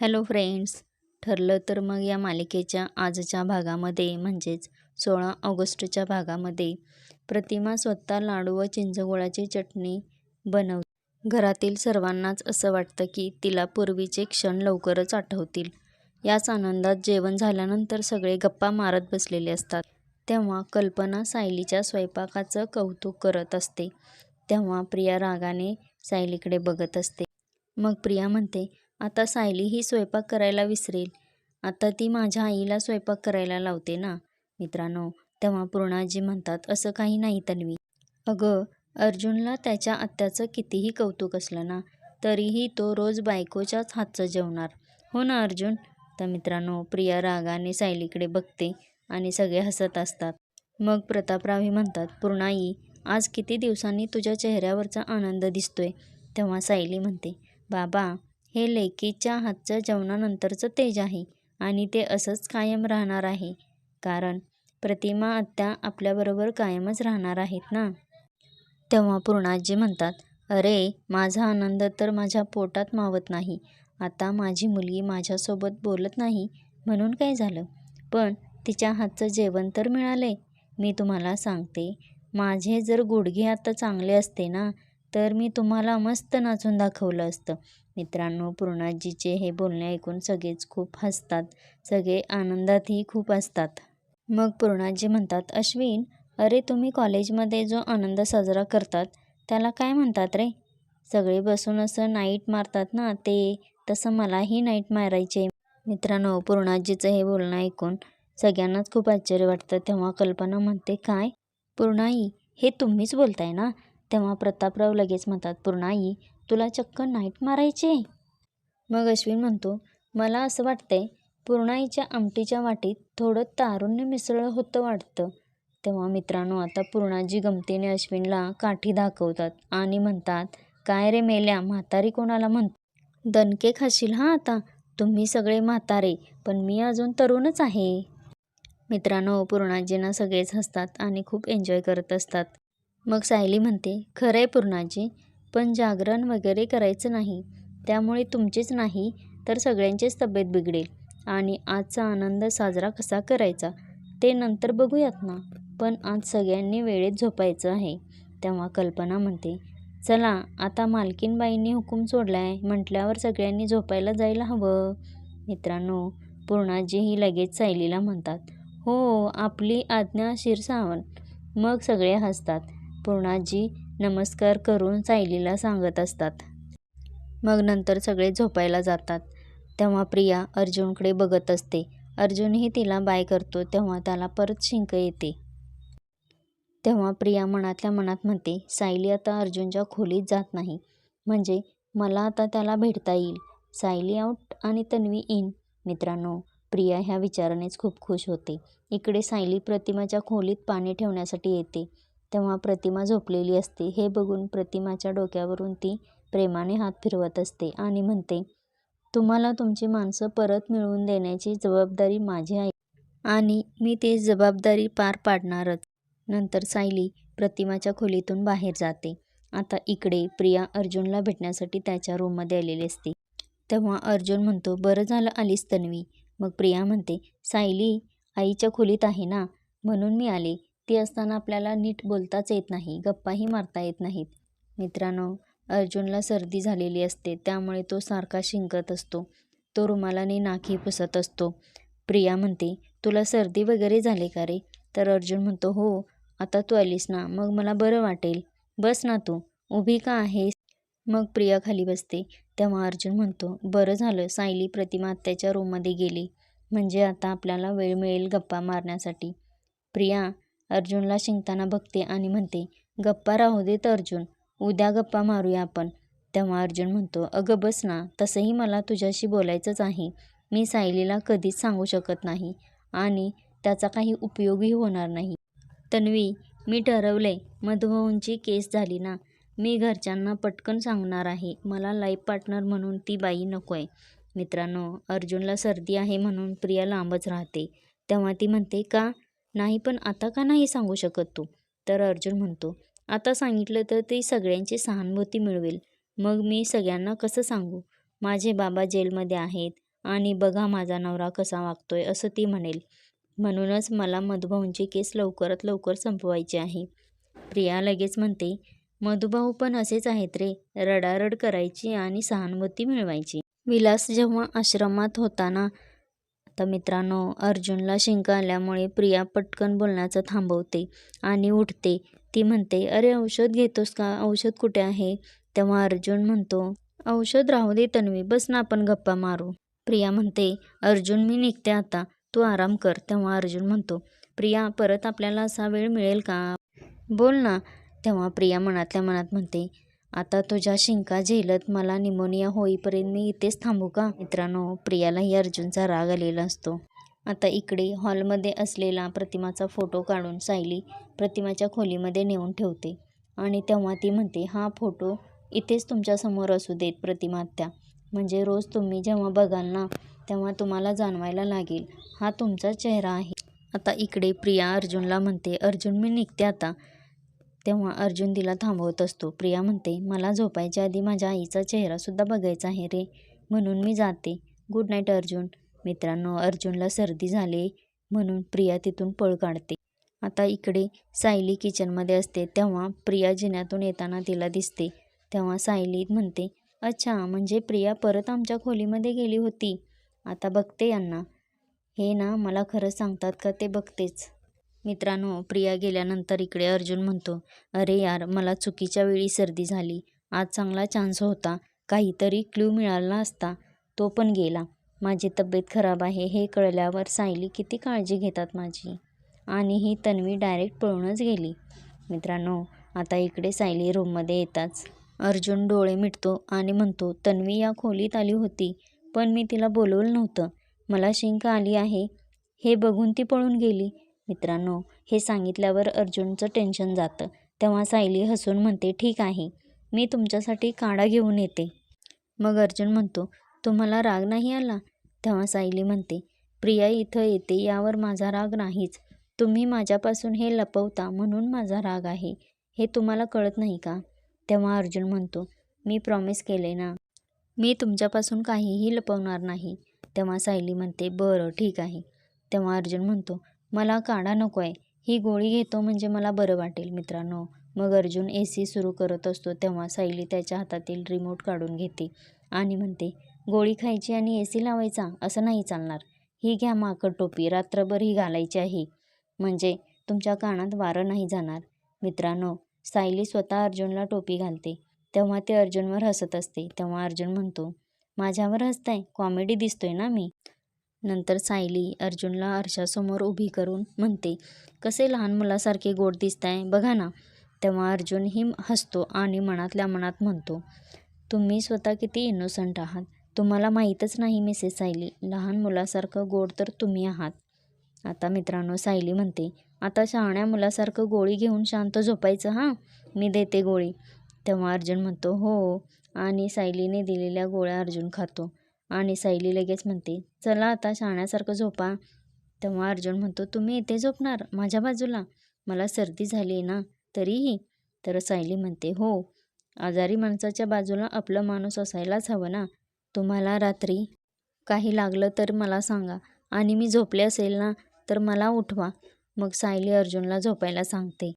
Hello friends ठरलं तर मग या मालिकेच्या आजच्या भागामध्ये म्हणजेच सोळा ऑगस्टच्या भागामध्ये प्रतिमा स्वतः लाडू व चिंचगोळाची चटणी बनव घरातील सर्वांनाच असं वाटतं की तिला पूर्वीचे क्षण लवकरच आठवतील. याच आनंदात जेवण झाल्यानंतर सगळे गप्पा मारत बसलेले असतात. तेव्हा कल्पना सायलीच्या स्वयंपाकाचं कौतुक करत असते. तेव्हा प्रिया रागाने सायलीकडे बघत असते. मग प्रिया म्हणते आता सायली ही स्वयंपाक करायला विसरेल. आता ती माझ्या आईला स्वयंपाक करायला लावते ना. मित्रांनो तेव्हा पूर्णाजी म्हणतात असं काही नाही तन्वी. अगं अर्जुनला त्याच्या आत्याचं कितीही कौतुक असलं ना तरीही तो रोज बायकोच्याच हातचं जेवणार. हो ना अर्जुन? तर मित्रांनो प्रिया रागाने सायलीकडे बघते आणि सगळे हसत असतात. मग प्रतापरावही म्हणतात पूर्णाई आज किती दिवसांनी तुझ्या चेहऱ्यावरचा आनंद दिसतोय. तेव्हा सायली म्हणते बाबा हे लेकीच्या हातच्या जेवणानंतरचं तेज आहे आणि ते असंच कायम राहणार आहे. कारण प्रतिमा आत्या आपल्याबरोबर कायमच राहणार आहेत ना? तेव्हा पूर्णाजी म्हणतात अरे माझा आनंद तर माझ्या पोटात मावत नाही. आता माझी मुलगी माझ्यासोबत बोलत नाही म्हणून काय झालं? पण तिच्या हातचं जेवण तर मिळाले मी तुम्हाला सांगते माझे जर गुडघे आता चांगले असते ना तर मी तुम्हाला मस्त नाचून दाखवलं असतं. मित्रांनो पूर्णाजीचे हे बोलणे ऐकून सगळेच खूप हसतात. सगळे आनंदातही खूप असतात. मग पूर्णाजी म्हणतात अश्विन अरे तुम्ही कॉलेजमध्ये जो आनंद साजरा करतात त्याला काय म्हणतात रे? सगळे बसून असं नाईट मारतात ना ते तसं मलाही नाईट मारायचे. मित्रांनो पूर्णाजीचं हे बोलणं ऐकून सगळ्यांनाच खूप आश्चर्य वाटतं. तेव्हा कल्पना म्हणते काय? पूर्णाई हे तुम्हीच बोलताय ना? तेव्हा प्रतापराव लगेच म्हणतात पूर्णाई तुला चक्क नाईट मारायचे मग अश्विन म्हणतो मला असं वाटतंय पूर्णाईच्या आमटीच्या वाटीत थोडं तारुण्य मिसळं होतं वाटतं. तेव्हा मित्रांनो आता पूर्णाजी गमतीने अश्विनला काठी दाखवतात आणि म्हणतात काय रे मेल्या म्हातारी कोणाला म्हण दणके खाशील हां आता तुम्ही सगळे म्हातारे पण मी अजून तरुणच आहे. मित्रांनो पूर्णाजींना सगळेच हसतात आणि खूप एन्जॉय करत असतात. मग सायली म्हणते खरं आहे पूर्णाजी पण जागरण वगैरे करायचं नाही. त्यामुळे तुमचीच नाही तर सगळ्यांचीच तब्येत बिघडेल. आणि आजचा आनंद साजरा कसा करायचा ते नंतर बघूयात ना. पण आज सगळ्यांनी वेळेत झोपायचं आहे. तेव्हा कल्पना म्हणते चला आता मालकीनबाईंनी हुकूम सोडला आहे म्हटल्यावर सगळ्यांनी झोपायला जायला हवं. मित्रांनो पूर्णाजी ही लगेच सायलीला म्हणतात हो आपली आज्ञा शिरसावण. मग सगळे हसतात. पूर्णाजी नमस्कार करून सायलीला सांगत असतात. मग नंतर सगळे झोपायला जातात. तेव्हा प्रिया अर्जुनकडे बघत असते. अर्जुनही तिला बाय करतो तेव्हा त्याला परत शिंक येते. तेव्हा प्रिया मनातल्या मनात म्हणते सायली आता अर्जुनच्या खोलीत जात नाही. म्हणजे मला आता त्याला भेटता येईल. सायली आऊट आणि तन्वी इन मित्रांनो प्रिया ह्या विचारानेच खूप खुश होते. इकडे सायली प्रतिमाच्या खोलीत पाणी ठेवण्यासाठी येते. तेव्हा प्रतिमा झोपलेली असते. हे बघून प्रतिमाच्या डोक्यावरून ती प्रेमाने हात फिरवत असते आणि म्हणते तुम्हाला तुमची माणसं परत मिळवून देण्याची जबाबदारी माझी आहे आणि मी ती जबाबदारी पार पाडणारच नंतर सायली प्रतिमाच्या खोलीतून बाहेर जाते. आता इकडे प्रिया अर्जुनला भेटण्यासाठी त्याच्या रूममध्ये आलेली असते. तेव्हा अर्जुन म्हणतो बरं झालं आलीस तन्वी मग प्रिया म्हणते सायली आईच्या खोलीत आहे ना? म्हणून मी आले. ती असताना आपल्याला नीट बोलताच येत नाही गप्पाही मारता येत नाहीत. मित्रांनो अर्जुनला सर्दी झालेली असते त्यामुळे तो सारखा शिंकत असतो. तो रुमालाने नाकी पुसत असतो. प्रिया म्हणते तुला सर्दी वगैरे झाले का रे? तर अर्जुन म्हणतो हो आता तू आलीस ना मग मला बरं वाटेल. बस ना तू उभी का आहेस? मग प्रिया खाली बसते. तेव्हा अर्जुन म्हणतो बरं झालं सायली प्रतिमा आत्याच्या रूममध्ये गेली. म्हणजे आता आपल्याला वेळ मिळेल गप्पा मारण्यासाठी. प्रिया अर्जुनला शिंकताना बघते आणि म्हणते गप्पा राहू देत अर्जुन उद्या गप्पा मारूया आपण. तेव्हा अर्जुन म्हणतो अगं बस ना तसंही मला तुझ्याशी बोलायचंच आहे. मी सायलीला कधीच सांगू शकत नाही आणि त्याचा काही उपयोगही होणार नाही. तन्वी मी ठरवले मधुभाऊंची केस झाली ना मी घरच्यांना पटकन सांगणार आहे. मला लाईफ पार्टनर म्हणून ती बाई नको आहे मित्रांनो अर्जुनला सर्दी आहे म्हणून प्रिया लांबच राहते. तेव्हा ती म्हणते का? नाही पण आता का नाही सांगू शकत तू? तर अर्जुन म्हणतो आता सांगितलं तर ती सगळ्यांची सहानुभूती मिळवेल. मग मी सगळ्यांना कसं सांगू? माझे बाबा जेलमध्ये आहेत आणि बघा माझा नवरा कसा वागतोय असं ती म्हणेल. म्हणूनच मला मधुभाऊंचे केस लवकरात लवकर संपवायचे आहे. प्रिया लगेच म्हणते मधुभाऊ पण असेच आहेत रे. रडारड करायची आणि सहानुभूती मिळवायची. विलास जेव्हा आश्रमात होताना आता मित्रांनो अर्जुनला शिंका आल्यामुळे प्रिया पटकन बोलण्याचं थांबवते आणि उठते. ती म्हणते अरे औषध घेतोस का? औषध कुठे आहे? तेव्हा अर्जुन म्हणतो औषध राहू दे तन्वी बस ना आपण गप्पा मारू. प्रिया म्हणते अर्जुन मी निघते आता तू आराम कर. तेव्हा अर्जुन म्हणतो प्रिया परत आपल्याला असा वेळ मिळेल का? बोल ना. तेव्हा प्रिया मनातल्या मनात म्हणते आता तुझ्या शिंका झेलत मला निमोनिया होईपर्यंत मी इथेच थांबू का? मित्रांनो प्रियालाही अर्जुनचा राग आलेला असतो. आता इकडे हॉलमध्ये असलेला प्रतिमाचा फोटो काढून सायली प्रतिमाच्या खोलीमध्ये नेऊन ठेवते. आणि तेव्हा ती म्हणते हा फोटो इथेच तुमच्यासमोर असू देत प्रतिमा त्या म्हणजे रोज तुम्ही जेव्हा बघाल ना तेव्हा तुम्हाला जाणवायला लागेल हा तुमचा चेहरा आहे. आता इकडे प्रिया अर्जुनला म्हणते अर्जुन मी निघते आता. तेव्हा अर्जुन तिला थांबवत असतो. प्रिया म्हणते मला झोपायच्या आधी माझ्या आईचा चेहरासुद्धा बघायचा आहे रे म्हणून मी जाते. Good night Arjun. मित्रांनो अर्जुनला सर्दी झाली म्हणून प्रिया तिथून पळ काढते. आता इकडे सायली किचनमध्ये असते. तेव्हा प्रिया जिन्यातून येताना तिला दिसते. तेव्हा सायली म्हणते अच्छा म्हणजे प्रिया परत आमच्या खोलीमध्ये गेली होती. आता बघते यांना. हे ना मला खरं सांगतात का ते बघतेच. मित्रांनो प्रिया गेल्यानंतर इकडे अर्जुन म्हणतो अरे यार मला चुकीच्या वेळी सर्दी झाली. आज चांगला चान्स होता. काहीतरी क्ल्यू मिळाला असता. तो पण गेला. माझी तब्येत खराब आहे. हे कळल्यावर सायली किती काळजी घेतात माझी? आणि ही तन्वी डायरेक्ट पळूनच गेली. मित्रांनो आता इकडे सायली रूममध्ये येताच. अर्जुन डोळे मिटतो आणि म्हणतो तन्वी या खोलीत आली होती पण मी तिला बोलवलं नव्हतं. मला शिंक आली आहे. हे बघून ती पळून गेली. मित्रांनो हे सांगितल्यावर अर्जुनचं टेन्शन जातं. तेव्हा सायली हसून म्हणते ठीक आहे मी तुमच्यासाठी काढा घेऊन येते. मग अर्जुन म्हणतो तुम्हाला राग नाही आला? तेव्हा सायली म्हणते प्रिया इथं येते यावर माझा राग नाहीच. तुम्ही माझ्यापासून हे लपवता म्हणून माझा राग आहे. हे तुम्हाला कळत नाही का? तेव्हा अर्जुन म्हणतो मी प्रॉमिस केले ना. मी तुमच्यापासून काहीही लपवणार नाही. तेव्हा सायली म्हणते बरं ठीक आहे. तेव्हा अर्जुन म्हणतो मला काढा नको आहे ही गोळी घेतो म्हणजे मला बरं वाटेल मित्रांनो. मग अर्जुन ए सी सुरू करत असतो तेव्हा सायली त्याच्या हातातील रिमोट काढून घेते आणि म्हणते गोळी खायची आणि ए सी लावायचा? असं नाही चालणार. ही घ्या माकड टोपी. रात्रभर ही घालायची आहे. म्हणजे तुमच्या कानात वारं नाही जाणार. मित्रांनो सायली स्वतः अर्जुनला टोपी घालते. तेव्हा ते अर्जुनवर हसत असते. तेव्हा अर्जुन म्हणतो माझ्यावर हसताय? कॉमेडी दिसतोय ना मी? नंतर सायली अर्जुनला आरशासमोर उभी करून म्हणते कसे लहान मुलासारखे गोड दिसताय बघा ना. तेव्हा अर्जुनही हसतो आणि मनातल्या मनात म्हणतो तुम्ही स्वतः किती इनोसंट आहात. तुम्हाला माहीतच नाही मिसेस सायली. लहान मुलासारखं गोड तर तुम्ही आहात. आता मित्रांनो सायली म्हणते आता शहाण्या मुलासारखं गोळी घेऊन शांत झोपायचं हां? मी देते गोळी. तेव्हा अर्जुन म्हणतो हो. आणि सायलीने दिलेल्या गोळ्या अर्जुन खातो. आणि सायली लगेच म्हणते चला आता शाण्यासारखं झोपा. तेव्हा अर्जुन म्हणतो तुम्ही इथे झोपणार? माझ्या बाजूला. मला सर्दी झाली आहे ना तरीही. तर सायली म्हणते हो. आजारी माणसाच्या बाजूला आपलं माणूस असायलाच हवं ना. तुम्हाला रात्री काही लागलं तर मला सांगा. आणि मी झोपले असेल ना तर मला उठवा. मग सायली अर्जुनला झोपायला सांगते.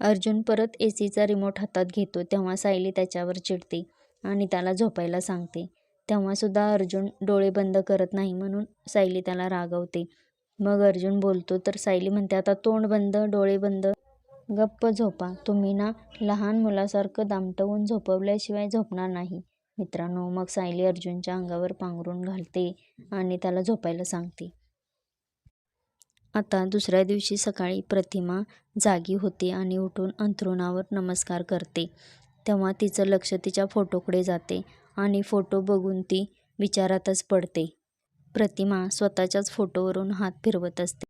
अर्जुन परत ए सीचा रिमोट हातात घेतो तेव्हा सायली त्याच्यावर चिडते आणि त्याला झोपायला सांगते. तेव्हासुद्धा अर्जुन डोळे बंद करत नाही म्हणून सायली त्याला रागवते. मग अर्जुन बोलतो तर सायली म्हणते आता तोंड बंद डोळे बंद. गप्प झोपा. तुम्ही ना लहान मुलासारखं दामटवून झोपवल्याशिवाय झोपणार नाही. मित्रांनो मग सायली अर्जुनच्या अंगावर पांघरून घालते आणि त्याला झोपायला सांगते. आता दुसऱ्या दिवशी सकाळी प्रतिमा जागी होते आणि उठून अंथरुणावर नमस्कार करते. तेव्हा तिचं लक्ष तिच्या फोटोकडे जाते. आणि फोटो बघून ती विचारातच पडते. प्रतिमा स्वतःच्याच फोटोवरून हात फिरवत असते.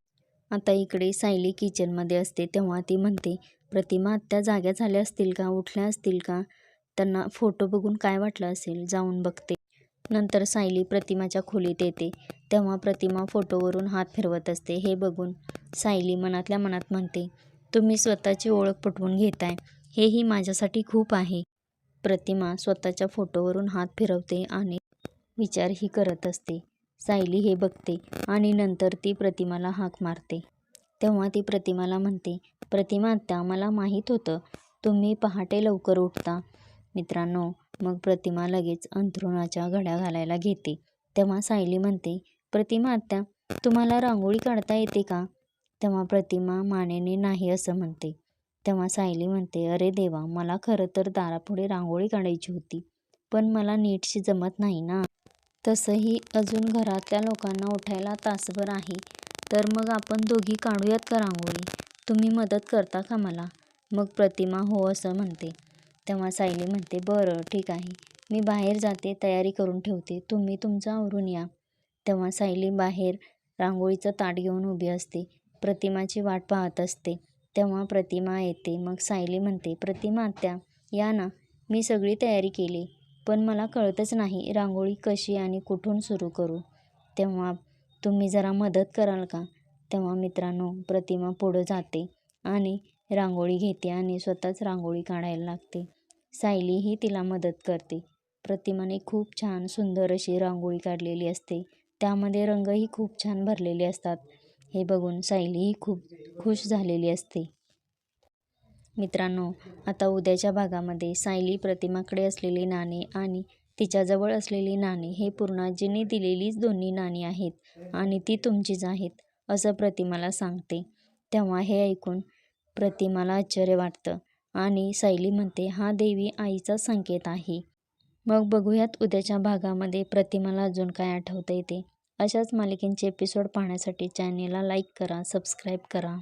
आता इकडे सायली किचनमध्ये असते तेव्हा ती म्हणते प्रतिमा आत्या जाग्या झाल्या असतील का? उठल्या असतील का? त्यांना फोटो बघून काय वाटलं असेल जाऊन बघते. नंतर सायली प्रतिमाच्या खोलीत येते. तेव्हा प्रतिमा फोटोवरून हात फिरवत असते. हे बघून सायली मनातल्या मनात म्हणते तुम्ही स्वतःची ओळख पटवून घेताय. हेही माझ्यासाठी खूप आहे. प्रतिमा स्वतःच्या फोटोवरून हात फिरवते आणि विचारही करत असते. सायली हे बघते आणि नंतर ती प्रतिमाला हाक मारते. तेव्हा ती प्रतिमाला म्हणते प्रतिमा आत्या मला माहीत होतं. तुम्ही पहाटे लवकर उठता. मित्रांनो मग प्रतिमा लगेच अंथरुणाच्या घड्या घालायला घेते. तेव्हा सायली म्हणते प्रतिमा आत्या तुम्हाला रांगोळी काढता येते का? तेव्हा प्रतिमा मानेने नाही असं म्हणते. तेव्हा सायली म्हणते अरे देवा मला खरं तर दारापुढे रांगोळी काढायची होती पण मला नीटशी जमत नाही ना. तसंही अजून घरातल्या लोकांना उठायला तासभर आहे तर मग आपण दोघी काढूयात का रांगोळी? तुम्ही मदत करता का मला? मग प्रतिमा हो असं म्हणते. तेव्हा सायली म्हणते बरं ठीक आहे. मी बाहेर जाते तयारी करून ठेवते. तुम्ही तुमचं आवरून या. तेव्हा सायली बाहेर रांगोळीचं ताट घेऊन उभी असते. प्रतिमाची वाट पाहत असते. तेव्हा प्रतिमा येते. मग सायली म्हणते प्रतिमा आत्या या ना. मी सगळी तयारी केली पण मला कळतच नाही रांगोळी कशी आणि कुठून सुरू करू. तेव्हा तुम्ही जरा मदत कराल का? तेव्हा मित्रांनो प्रतिमा पुढं जाते आणि रांगोळी घेते आणि स्वतःच रांगोळी काढायला लागते. सायलीही तिला मदत करते. प्रतिमाने खूप छान सुंदर अशी रांगोळी काढलेली असते. त्यामध्ये रंगही खूप छान भरलेले असतात. हे बघून सायलीही खूप खुश झालेली असते. मित्रांनो आता उद्याच्या भागामध्ये सायली प्रतिमाकडे असलेली नाणे आणि तिच्याजवळ असलेली नाणी हे पूर्णाजीने दिलेलीच दोन्ही नाणी आहेत आणि ती तुमचीच आहेत असं प्रतिमाला सांगते. तेव्हा हे ऐकून प्रतिमाला आश्चर्य वाटतं आणि सायली म्हणते हा देवी आईचा संकेत आहे. मग बघूयात उद्याच्या भागामध्ये प्रतिमाला अजून काय आठवतं येते अशाच मालिकेंचे एपिसोड पाहण्यासाठी चॅनेलला लाईक करा सबस्क्राईब करा.